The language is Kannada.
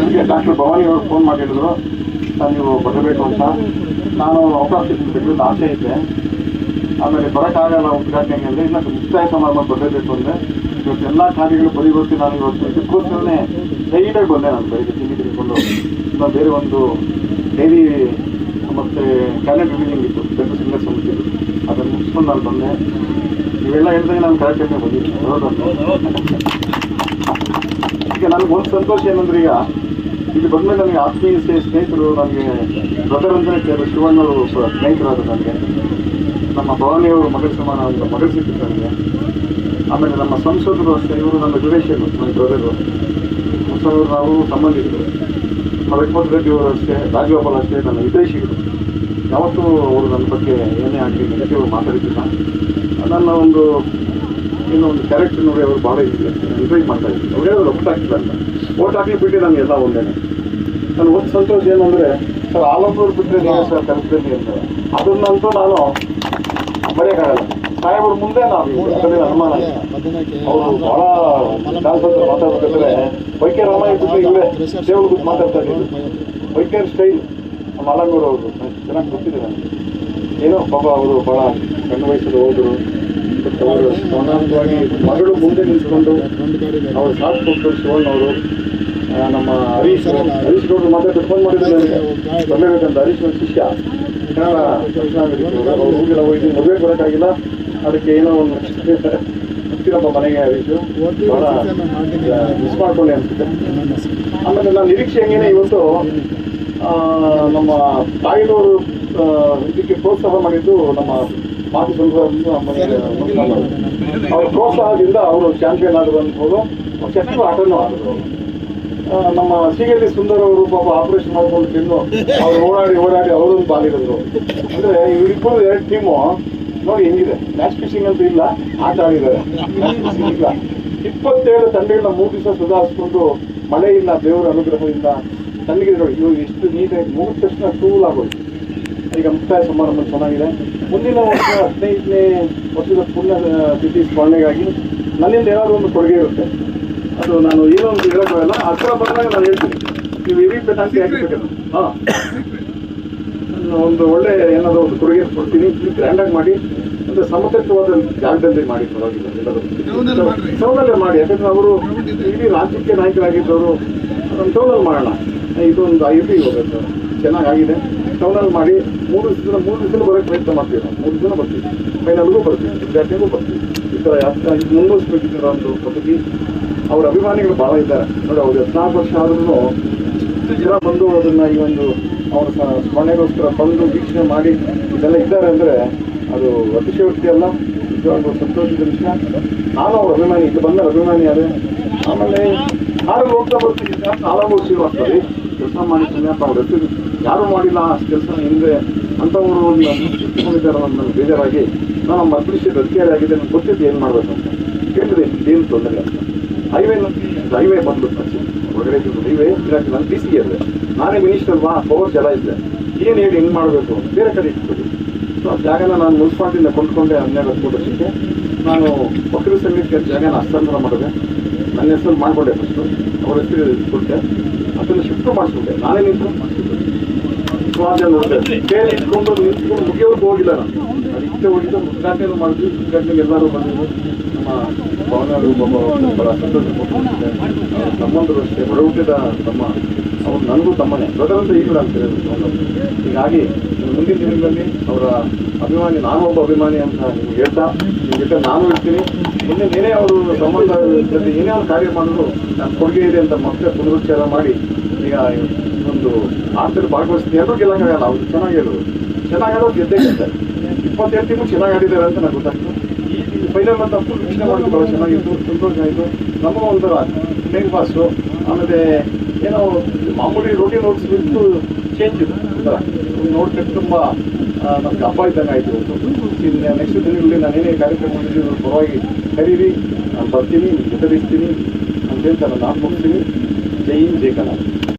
ನನಗೆ ಡಾಕ್ಟರ್ ಭವಾನಿ ಅವರು ಫೋನ್ ಮಾಡಿದ್ರು, ಸರ್ ನೀವು ಬರಬೇಕು ಅಂತ. ನಾನು ಅವಕಾಶ ಸಿಗಬೇಕು ಅಂತ ಆಸೆ ಇದ್ದೆ ಆಮೇಲೆ ಬರೋಕ್ಕಾಗಲ್ಲ ಅಂದರೆ ಇಲ್ಲ ಮುಕ್ತಾಯ ಸಮಾರಂಭ ಬರಬೇಕು ಅಂದರೆ. ಇವತ್ತು ಎಲ್ಲ ಕಾರ್ಯಗಳು ಬರೀಬೇಕು ನಾನು ಇವತ್ತು ಇದಕ್ಕೋಸ್ಕರನೇ ಲೈಟಾಗಿ ಬಂದೆ ನಾನು ಬೆಳಿಗ್ಗೆ ತಿಂಡಿ ತಿಳ್ಕೊಂಡು ಇಲ್ಲ ಬೇರೆ ಒಂದು ಡೈಲಿ ಮತ್ತು ಕ್ಯಾಲೆಂಡರ್ ಮೀಟಿಂಗ್ ಇತ್ತು ಬೆಟ್ಟು ಸಿಂಗರ್ ಸಮಿತಿ ಅದನ್ನು ಮುಗಿಸ್ಕೊಂಡು ನಾನು ಬಂದೆ. ಇವೆಲ್ಲ ಹೇಳಿದಾಗ ನಾನು ಕರೆಕ್ಟಾಗಿ ಬಂದಿದ್ದೀನಿ. ಈಗ ನನಗೆ ಒಂದು ಸಂತೋಷ ಏನಂದ್ರೆ ಈಗ ಇಲ್ಲಿ ಬಂದ್ಮೇಲೆ ನನಗೆ ಆತ್ಮೀಯ ಸ್ನೇ- ಸ್ನೇಹಿತರು ನನಗೆ ಬ್ರದರ್ ಕೇಳಿದ್ರು ಶಿವಣ್ಣವರು ಸ್ನೇಹಿತರಾದರು ನನಗೆ. ನಮ್ಮ ಭವಾನಿಯವರು ಮಗಳ ಸಮಾನ ಮಗಳು ಸಿಕ್ಕಿತ್ತು ನನಗೆ. ಆಮೇಲೆ ನಮ್ಮ ಸಂಸದರು ಅಷ್ಟೇ, ಇವರು ನನ್ನ ರಿಲೇಷನ್ ನನ್ನ ಬ್ರದರು ಸಂಸದರು ನಾವು ಸಂಬಂಧಿಕರು ಇಪ್ಪತ್ತು ರೆಡ್ಡಿ ಅವರು ಅಷ್ಟೇ ರಾಜಗೋಪಾಲ್ ಅಷ್ಟೇ, ನನ್ನ ವಿದೇಶಿಗಳು ಯಾವತ್ತೂ ಅವರು ನನ್ನ ಬಗ್ಗೆ ಏನೇ ಆಗಲಿ ನೆಗೆಟಿವ್ ಮಾತಾಡಿದ್ದಿಲ್ಲ. ನನ್ನ ಒಂದು ಏನೋ ಒಂದು ಕ್ಯಾರೆಕ್ಟರ್ ನೋಡಿ ಅವರು ಭಾಳ ಎಂಕರೇಜ್ ಮಾಡ್ತಾ ಇದ್ರು. ಅವ್ರು ಹೇಳಿದ್ರು ಒಟ್ಟು ಹಾಕಿಲ್ಲ ಅಂತ. ಓಟ್ ಹಾಕಿ ಬಿಟ್ಟು ಎಲ್ಲ ಒಂದೇನೆ. ನನ್ನ ಒಂದು ಸಂತೋಷ ಏನು ಅಂದರೆ ಸರ್ ಆಲಂಪುರ್ ಬಿಟ್ಟರೆ ನೀವು ಸರ್ ಕಲಿಸ್ತೀನಿ ಅಂತ. ಅದನ್ನಂತೂ ನಾನು ಬರೆಯೋಕ್ಕಾಗಲ್ಲ. ಸಾಹೇಬ್ರ ಮುಂದೆ ನಾವು ಕಡೆಯ ಅನುಮಾನ ಅವರು ಬಹಳ ಕಾನ್ಸೆಪ್ಟ್ ಮಾತಾಡ್ಬೇಕಾದ್ರೆ ವೈಕೆ ರಾಮಾಯಣ ಬಿಟ್ಟು ಇವರೇ ದೇವ್ರ ಬಿಟ್ಟು ಮಾತಾಡ್ತಾ ಇದ್ರು ವೈಕೆ ಸ್ಟೈಲ್. ನಮ್ಮ ಅಲಂಗೂರು ಅವರು ಚೆನ್ನಾಗಿ ಗೊತ್ತಿದೆ ನನಗೆ. ಏನೋ ಪಾಪ ಅವರು ಬಹಳ ಸಣ್ಣ ವಯಸ್ಸಲ್ಲಿ ಹೋದರು. ಅವರು ಸಮಾನವಾಗಿ ಮಗಳು ಮುಂದೆ ನಿಂತ್ಕೊಂಡು ಅವ್ರು ಸಾಥ್ ಕೊಟ್ಟರು ಶಿವಣ್ಣ ಅವರು ನಮ್ಮ ಹರೀಶ್ ಹರೀಶ್ ಗೌಡ್ರು ಮಾತ್ರ ಫೋನ್ ಮಾಡಿದ್ದಾರೆ ಬರಲೇಬೇಕಂತ ಹರೀಶ್ ನನ್ನ ಶಿಷ್ಯ. ಕನ್ನಡ ಅವ್ರು ಹೋಗಿಲ್ಲ, ಹೋಗಿ ಮದುವೆ ಬರೋಕ್ಕಾಗಿಲ್ಲ. ಅದಕ್ಕೆ ಏನೋ ಒಂದು ಹತ್ತಿರಪ್ಪ ಮನೆಗೆ ಹರೀಶು. ಬಹಳ ಮಿಸ್ ಮಾಡ್ಕೊಂಡೆ ಅನ್ಸುತ್ತೆ. ಆಮೇಲೆ ನಾನು ನಿರೀಕ್ಷೆ ಹೆಂಗೇನೆ ಇವತ್ತು ನಮ್ಮ ತಾಯಿನವರು ಇದಕ್ಕೆ ಪ್ರೋತ್ಸಾಹ ಮಾಡಿದ್ದು ನಮ್ಮ ಅವ್ರ ಪ್ರೋತ್ಸಾಹದಿಂದ ಅವರು ಚಾಂಪಿಯನ್ ಆದರು ಅನ್ಬೋದು ಚೆಕ್ಕ ಆಟನೂ ಆಡಿದ್ರು. ನಮ್ಮ ಸಿಗಲಿ ಸುಂದರ್ ಅವರು ಪಾಪ ಆಪರೇಷನ್ ಮಾಡ್ಕೊಂಡು ತಿಂದು ಅವ್ರು ಓಡಾಡಿ ಓಡಾಡಿ ಅವರೊಂದು ಬಾಲಿಡಿದ್ರು. ಅಂದ್ರೆ ಇವರಿಬ್ಬರು ಎರಡು ಟೀಮು ನೋಡಿ ಹೆಂಗಿದೆ. ಮ್ಯಾಚ್ ಫಿಶಿಂಗ್ ಅಂತ ಇಲ್ಲ, ಆಟ ಆಡಿದ್ದಾರೆ. ಇಲ್ಲ. ಇಪ್ಪತ್ತೇಳು ತಂಡಗಳನ್ನ ಮೂರು ದಿವಸ ಸುಧಾರಿಸ್ಕೊಂಡು ಇಲ್ಲ, ದೇವರ ಅನುಗ್ರಹದಿಂದ ತಣ್ಣಗಿದೆ ನೋಡಿ ಇವಾಗ ಎಷ್ಟು ನೀಟಾಗಿ ಮೂರು ತಕ್ಷಣ ಟೂಲ್ ಆಗೋಯ್ತು. ಈಗ ಮುಕ್ತಾಯ ಸಮಾರಂಭ ಚೆನ್ನಾಗಿದೆ. ಮುಂದಿನ ವರ್ಷ ಹದಿನೈದನೇ ವರ್ಷದ ಪುಣ್ಯ ತಿಥಿ ಸ್ಮರಣೆಗಾಗಿ ನನ್ನಿಂದ ಏನಾದರೂ ಒಂದು ಕೊಡುಗೆ ಇರುತ್ತೆ. ಅದು ನಾನು ಏನೊಂದು ಒಂದು ಹೇಳೋಕ್ಕಾಗಲ್ಲ ಹತ್ರ ಬಂದಾಗ ನಾನು ಹೇಳ್ತೀನಿ. ನೀವು ಇವಿ ಅಂತ. ಹಾಕಿಬೇಕಲ್ಲ ಹಾಂ. ಒಂದು ಒಳ್ಳೆ ಏನಾದರೂ ಒಂದು ಕೊಡುಗೆ ಕೊಡ್ತೀನಿ. ಗ್ರ್ಯಾಂಡಾಗಿ ಮಾಡಿ. ಒಂದು ಸಮತಟ್ಟವಾದ ಜಾಗದಲ್ಲಿ ಮಾಡಿ. ಪರವಾಗಿಲ್ಲ. ಎಲ್ಲರೂ. ಟೌನಲ್ಲೇ ಮಾಡಿ. ಯಾಕಂದ್ರೆ ಅವರು ಇಡೀ ರಾಜ್ಯಕ್ಕೆ ನಾಯಕರಾಗಿದ್ದವರು ಒಂದು ಟೌನಲ್ಲಿ ಮಾಡೋಣ ಇದೊಂದು ಐ ಪಿ ಹೋಗುತ್ತೆ ಚೆನ್ನಾಗಾಗಿದೆ. ಟೌನಲ್ಲಿ ಮಾಡಿ ಮೂರು ದಿವಸದ ಮೂರು ದಿವಸ ಬರೋಕ್ಕೆ ಪ್ರಯತ್ನ ಮಾಡ್ತೀವಿ ನಾವು. ಮೂರು ದಿನ ಬರ್ತೀವಿ. ಫೈನಲ್ಗೂ ಬರ್ತೀವಿ, ವಿದ್ಯಾರ್ಥಿಗೂ ಬರ್ತೀವಿ. ಈ ಥರ ಯಾಕೆ ಇದು ಮುಂದುವರಿಸ್ಬೇಕಿದ್ದೀರ ಒಂದು ಪದ್ಧತಿ ಅವ್ರ ಅಭಿಮಾನಿಗಳು ಭಾಳ ಇದ್ದಾರೆ. ನೋಡಿ, ಅವ್ರು ಹದಿನಾಲ್ಕು ವರ್ಷ ಆದ್ರೂ ಜನ ಬಂದು ಅದನ್ನು ಈ ಒಂದು ಅವರ ಸ್ಮರಣೆಗೋಸ್ಕರ ಬಂದು ವೀಕ್ಷಣೆ ಮಾಡಿ ಇದೆಲ್ಲ ಇದ್ದಾರೆ ಅಂದರೆ ಅದು ಅತಿಶಯೋಕ್ತಿ ಅಲ್ಲ. ನಿಜವಾಗ್ಲೂ ಸಂತೋಷದ ವಿಷಯ. ನಾನು ಅವ್ರ ಅಭಿಮಾನಿ, ಇದು ಬಂದ ಅಭಿಮಾನಿ ಅದೇ ಆಮೇಲೆ ಆರು ಹೋಗ್ತಾ ಬರ್ತೀವಿ ನಾಲ್ಕು ಶ್ರೀವಾಸ್ತವಿ ಕೆಲಸ ಮಾಡಿ ಅಂತ ಅವ್ರ ಹೆಸರು ಯಾರು ಮಾಡಿಲ್ಲ ಅಷ್ಟು ಕೆಲಸ ಹಿಂದೆ ಅಂಥವರು ಒಂದು ಇಟ್ಕೊಂಡಿದ್ದಾರೆ ನನಗೆ ಬೇಜಾರಾಗಿ ನಾನು ನಮ್ಮ ಅಭಿಷೇಕ ಅಧಿಕಾರಿ ಆಗಿದೆ ನನಗೆ ಗೊತ್ತಿದ್ದು ಏನು ಮಾಡಬೇಕು ಅಂತ. ಕೇಳಿದ್ರೆ ಏನು ತೊಂದರೆ ಅಂತ ಹೈವೇ ಹೈವೇ ಬಂದ್ಬಿಟ್ಟು ಹೊರಗಡೆ ಹೈವೇ ಇಲಾಖೆ ನಾನು ಡಿ ಸಿ ಅಲ್ಲೇ ನಾನೇ ಮಿನಿಸ್ಟರ್ ಬಾ ಪವರ್ ಚಲಾಯಿಸಿದೆ ಏನು ಹೇಳಿ ಹೆಂಗೆ ಮಾಡಬೇಕು? ಬೇರೆ ಕಡೆ ಇಟ್ಬಿಟ್ಟು. ಸೊ ಆ ಜಾಗನ ನಾನು ಮುನ್ಸಿಪಾಲ್ಟಿಯಿಂದ ಕೊಂಡ್ಕೊಂಡೆ ಹನ್ನೆರಡು ಹತ್ತು ವರ್ಷಕ್ಕೆ. ನಾನು ವಕೀಲ ಸಂಘಕ್ಕೆ ಜಾಗನ ಹಸ್ತಾಂತರ ಮಾಡಿದೆ. ನನ್ನ ಹೆಸರು ಮಾಡಿಕೊಂಡೆ ಫಸ್ಟು. ಅವ್ರ ಹೆಸರು ಕೊಟ್ಟೆ ಅದನ್ನು ಶಿಫ್ಟ್ ಮಾಡಿಸ್ಕೊಂಡೆ. ನಾನೇ ನಿಂತು ಸುಮಾರು ಜನ ನೋಡಿದೆ ಬೇರೆ ಇಟ್ಕೊಂಡು ನಿಂತ್ಕೊಂಡು ಮುಗಿಯೋರ್ಗೂ ಹೋಗಿಲ್ಲ ನಾನು ಅದಕ್ಕೆ ಹೋಗಿದ್ದು ಉದ್ಘಾಟನೆ ಮಾಡಿದ್ವಿ ಉದ್ಘಾಟನೆಗೆ ಎಲ್ಲರೂ ಬಂದಿದ್ದು ನಮ್ಮ ಭವನರು ಬಹಳ ಸಂತೋಷ ತಮ್ಮಂದರು ಅಷ್ಟೇ ಹೊರ ಹುಟ್ಟಿದ ತಮ್ಮ ಅವ್ರು ನನಗೂ ತಮ್ಮನೇ ದೊಡ್ಡದಂತ ಈಗಲೂ ಅಂತ ಹೀಗಾಗಿ ಮುಂದಿನ ದಿನಗಳಲ್ಲಿ ಅವರ ಅಭಿಮಾನಿ, ನಾನು ಒಬ್ಬ ಅಭಿಮಾನಿ ಅಂತ ನಿಮ್ಗೆ ಹೇಳ್ತಾ ನಿಮ್ಮ ಜೊತೆ ನಾನು ಇರ್ತೀನಿ. ಮುಂದೆ ಏನೇ ಅವರು ಸಂಬಂಧ ಜೊತೆ ಏನೇ ಒಂದು ಕಾರ್ಯ ಮಾಡಿದ್ರು ನನ್ನ ಕೊಡುಗೆ ಇದೆ ಅಂತ ಮತ್ತೆ ಪುನರುಚ್ಚಾರ ಮಾಡಿ, ಈಗ ಒಂದು ಆಟದಲ್ಲಿ ಭಾಗವಹಿಸ್ತೀನಿ ಎಲ್ಲರೂ ಗೆಲ್ಲಕ್ಕಾಗಲ್ಲ ಅವ್ರು ಚೆನ್ನಾಗಿ ಹೇಳೋದು ಚೆನ್ನಾಗಿ ಆಡೋದು ಗೆದ್ದೇ. ಗೆಲ್ತಾರೆ ಇಪ್ಪತ್ತೆರಡು ತಿಂಗಳು ಚೆನ್ನಾಗಿ ಆಡಿದ್ದಾರೆ ಅಂತ ನನಗೆ ಗೊತ್ತಾಗ್ತದೆ ಈ ಫೈನಲ್ ಅಂತ ಫುಲ್ ವೀಕ್ಷಣೆ ಮಾಡೋದು ಭಾಳ ಚೆನ್ನಾಗಿತ್ತು, ಸಂತೋಷ ಆಯಿತು. ನಮ್ಮ ಒಂಥರ ಟೈಮ್ ಪಾಸು ಆಮೇಲೆ ಏನೋ ಮಾಮೂಲಿ ರೋಟಿ ನೋಟ್ಸ್ ಬಿಟ್ಟು ಚೇಂಜ್ ಇದೆ ಒಂಥರ. ನೋಡ್ಕೊಂಡು ತುಂಬ ನಮ್ಗೆ ಹಬ್ಬ ಇದ್ದಂಗೆ ಆಯಿತು. ನೆಕ್ಸ್ಟ್ ದಿನಗಳಲ್ಲಿ ನಾನು ಏನೇ ಕಾರ್ಯಕ್ರಮ ಮಾಡಿದ್ದೀನಿ ಪರವಾಗಿ ಕರೀರಿ. ನಾನು ಬರ್ತೀನಿ ಜೊತೆಲಿರ್ತೀನಿ ಅಂತ ಹೇಳ್ತಾರೆ, ನಾನು ಮುಗಿಸ್ತೀನಿ. ಜೈ ಹಿಂದ್, ಜೈ ಕನ್ನಡ.